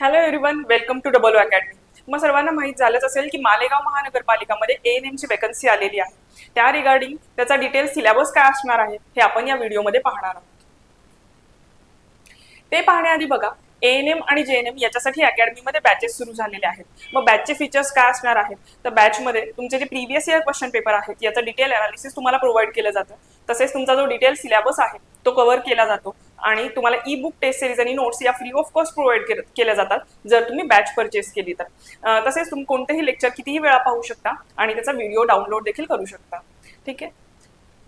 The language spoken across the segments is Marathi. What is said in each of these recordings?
Hello everyone welcome to double academy मग सर्वांना माहीत झालंच असेल की मालेगाव महानगरपालिकामध्ये ए एन एमची वेकन्सी आलेली आहे. त्या रिगार्डिंग त्याचा डिटेल सिलेबस काय असणार आहे हे आपण या व्हिडिओमध्ये पाहणार आहोत. ते पाहण्याआधी बघा ए एन एम आणि जे एन एम याच्यासाठी अकॅडमीमध्ये बॅचेस सुरू झालेले आहेत. मग बॅचचे फीचर्स काय असणार आहेत? तर बॅचमध्ये तुमचे जे प्रिव्हियस इयर क्वेश्चन पेपर आहेत याचं डिटेल अनालिसिस तुम्हाला प्रोव्हाइड केलं जातं. तसेच तुमचा जो डिटेल सिलेबस आहे तो कव्हर केला जातो. आणि तुम्हाला ई बुक टेस्ट सिरीज आणि नोट्स या फ्री ऑफ कॉस्ट प्रोव्हाइड केल्या जातात जर तुम्ही बॅच परचेस केली तर. तसेच तुम्ही कोणतेही लेक्चर कितीही वेळा पाहू शकता आणि त्याचा व्हिडिओ डाउनलोड देखील करू शकता. ठीक आहे?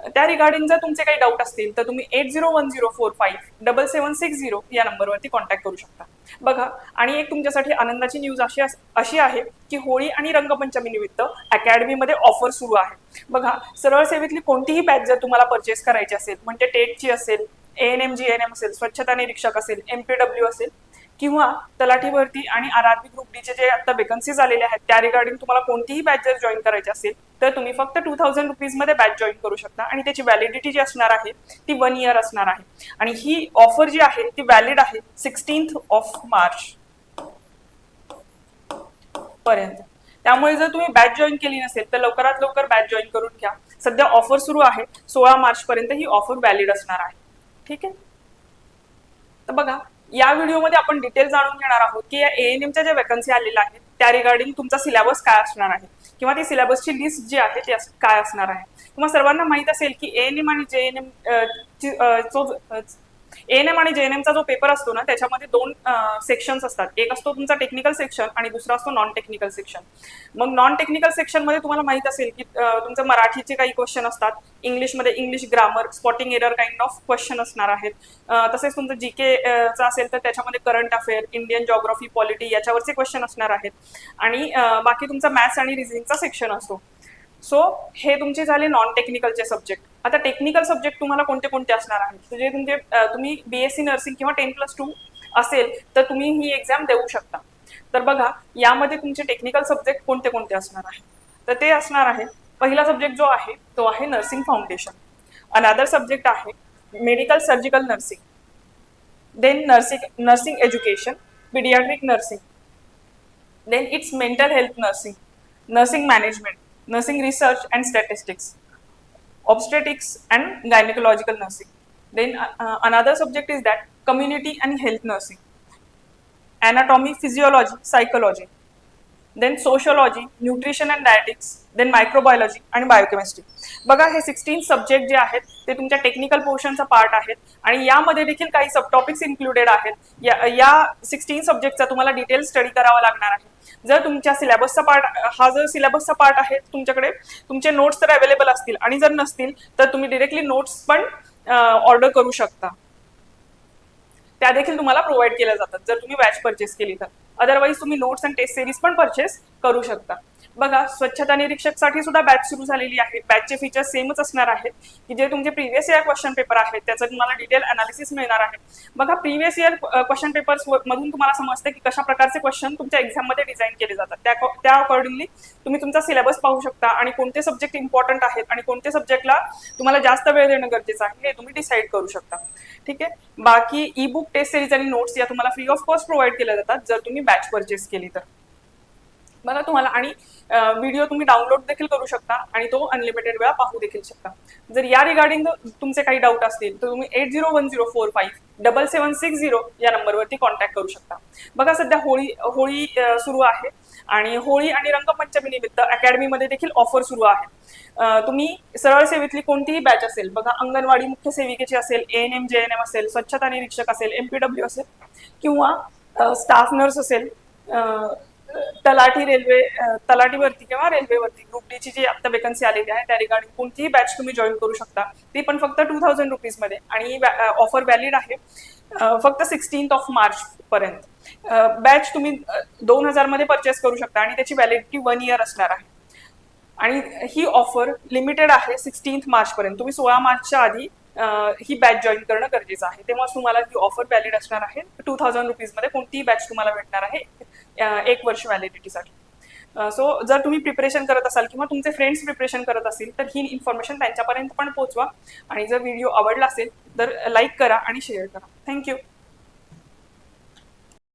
त्या रिगार्डिंग जर तुमचे काही डाऊट असतील तर तुम्ही eight zero one zero four five double seven six zero या नंबरवरती कॉन्टॅक्ट करू शकता. बघा आणि एक तुमच्यासाठी आनंदाची न्यूज अशी अशी आहे की होळी आणि रंगपंचमी निमित्त अकॅडमीमध्ये ऑफर सुरू आहे. बघा सरळ सेवेतली कोणतीही बॅच जर तुम्हाला परचेस करायची असेल म्हणजे टेटची असेल A N M G N M असेल स्वच्छता निरीक्षक असेल एम पी डब्ल्यू असेल किंवा तलाठी भरती आणि आर आर बी ग्रुप डीचे जे आता वेकन्सीज आलेले आहेत त्या रिगार्डिंग तुम्हाला कोणतीही बॅच जर जॉईन करायची असेल तर तुम्ही फक्त टू थाउजंड रुपीजमध्ये बॅच जॉईन करू शकता. आणि त्याची व्हॅलिडिटी जी असणार आहे ती वन इयर असणार आहे. आणि ही ऑफर जी आहे ती व्हॅलिड आहे सिक्स्टीन्थ ऑफ मार्च पर्यंत. त्यामुळे जर तुम्ही बॅच जॉईन केली नसेल तर लवकरात लवकर बॅच जॉईन करून घ्या. सध्या ऑफर सुरू आहे सोळा मार्च पर्यंत ही ऑफर व्हॅलिड असणार आहे. ठीक आहे? तर बघा या व्हिडिओमध्ये आपण डिटेल जाणून घेणार आहोत की या एएनएमच्या ज्या वेकन्सी आलेल्या आहेत त्या रिगार्डिंग तुमचा सिलेबस काय असणार आहे? किंवा ती सिलेबसची लिस्ट जी आहे ती काय असणार आहे? तुम्हाला सर्वांना माहीत असेल की एएनएम आणि एन एम एएनएम आणि जेएनएमचा जो पेपर असतो ना त्याच्यामध्ये दोन सेक्शन्स असतात. एक असतो तुमचा टेक्निकल सेक्शन आणि दुसरा असतो नॉन टेक्निकल सेक्शन मग नॉन टेक्निकल सेक्शनमध्ये तुम्हाला माहीत असेल की तुमचं मराठीचे काही क्वेश्चन असतात. इंग्लिशमध्ये English grammar spotting error kind of question असणार आहेत. तसेच तुमचं जी के चा असेल तर त्याच्यामध्ये current affair Indian geography polity याच्यावरचे question असणार आहेत. आणि बाकी तुमचा मॅथ्स आणि रिझनिंगचा सेक्शन असतो. सो हे तुमचे झाले नॉन टेक्निकलचे सब्जेक्ट आता टेक्निकल सब्जेक्ट तुम्हाला कोणते कोणते असणार आहेत? म्हणजे, म्हणजे तुमचे तुम्ही बीएससी नर्सिंग किंवा टेन प्लस टू असेल तर तुम्ही ही एक्झाम देऊ शकता. तर बघा यामध्ये तुमचे टेक्निकल सब्जेक्ट कोणते कोणते असणार आहेत? तर ते असणार आहे पहिला सब्जेक्ट जो आहे तो आहे नर्सिंग फाउंडेशन अनादर सब्जेक्ट आहे medical surgical nursing then nursing nursing education pediatric nursing then it's mental health nursing nursing management nursing research and statistics obstetrics and gynecological nursing. Then uh, uh, another subject is that community and health nursing. Anatomy physiology psychology then sociology nutrition and dietetics then microbiology आणि बायोकेमिस्ट्री बघा हे सिक्स्टीन सब्जेक्ट जे आहेत ते तुमच्या टेक्निकल पोर्शनचा पार्ट आहेत आणि यामध्ये देखील काही सब टॉपिक्स इन्क्लुडेड आहेत. या या सिक्स्टीन सब्जेक्टचा तुम्हाला डिटेल स्टडी करावा लागणार आहे. जर तुमच्या सिलेबसचा पार्ट हा जर सिलेबसचा पार्ट आहे तुमच्याकडे तुमचे नोट्स तर अवेलेबल असतील आणि जर नसतील तर तुम्ही डिरेक्टली नोट्स पण ऑर्डर करू शकता. त्या देखील तुम्हाला प्रोव्हाइड केल्या जातात जर तुम्ही बॅच परचेस केली तर. अदरवाईज तुम्ही नोट्स अँड टेस्ट सिरीज पण परचेस करू शकता. बघा स्वच्छता निरीक्षकसाठी सुद्धा बॅच सुरू झालेली आहे. बॅचचे फीचर्स सेमच असणार आहेत. की जे तुमचे प्रिव्हियस इयर क्वेश्चन पेपर आहेत त्याचं तुम्हाला डिटेल अनालिसिस मिळणार आहे. बघा प्रिव्हियस इयर क्वेश्चन पेपर्स मधून तुम्हाला समजते की कशा प्रकारचे क्वेश्चन तुमच्या एक्झाममध्ये डिझाईन केले जातात. त्या त्या अकॉर्डिंगली तुम्ही तुमचा सिलेबस पाहू शकता आणि कोणते सब्जेक्ट इम्पॉर्टंट आहेत आणि कोणते सब्जेक्टला तुम्हाला जास्त वेळ देणं गरजेचं आहे हे तुम्ही डिसाईड करू शकता. ठीक आहे? बाकी ई बुक टेस्ट सिरीज आणि नोट्स या तुम्हाला फ्री ऑफ कॉस्ट प्रोव्हाइड केल्या जातात जर तुम्ही बॅच परचेस केली तर. बघा तुम्हाला आणि व्हिडिओ तुम्ही डाउनलोड देखील करू शकता आणि तो अनलिमिटेड वेळा पाहू देखील शकता. जर या रिगार्डिंग तुमचे काही डाऊट असतील तर तुम्ही eight zero one zero four five double seven six zero या नंबरवरती कॉन्टॅक्ट करू शकता. बघा सध्या होळी होळी सुरू आहे आणि होळी आणि रंगपंचमी निमित्त अकॅडमीमध्ये देखील ऑफर सुरू आहे. तुम्ही सरळ सेवेतली कोणतीही बॅच असेल बघा अंगणवाडी मुख्य सेविकेची असेल N M J N M असेल स्वच्छता निरीक्षक असेल एम पी डब्ल्यू असेल किंवा स्टाफ नर्स असेल तलाठी रेल्वे तलाठीवरती किंवा रेल्वेवरती ग्रुप डी ची जी आता वेकन्सी आलेली आहे त्या रिगार्डिंग कोणतीही बॅच तुम्ही जॉईन करू शकता. ती पण फक्त टू थाउजंड रुपीजमध्ये आणि ऑफर व्हॅलिड आहे फक्त सिक्स्टीन्थ ऑफ मार्च पर्यंत. बॅच तुम्ही दोन हजारमध्ये परचेस करू शकता आणि त्याची व्हॅलिडिटी वन इयर असणार आहे. आणि ही ऑफर लिमिटेड आहे सिक्स्टीन्थ मार्च पर्यंत. तुम्ही सोळा मार्चच्या आधी ही बॅच जॉईन करणं गरजेचं आहे. तेव्हा तुम्हाला ही ऑफर व्हॅलिड असणार आहे. टू थाउजंड रुपीजमध्ये कोणतीही बॅच तुम्हाला भेटणार आहे. एक वर्ष व्हॅलिडिटीसाठी सो जर तुम्ही प्रिपरेशन करत असाल किंवा तुमचे फ्रेंड्स प्रिपरेशन करत असतील तर ही इन्फॉर्मेशन त्यांच्यापर्यंत पण पोहोचवा. आणि जर व्हिडिओ आवडला असेल तर लाईक करा आणि शेअर करा. थँक्यू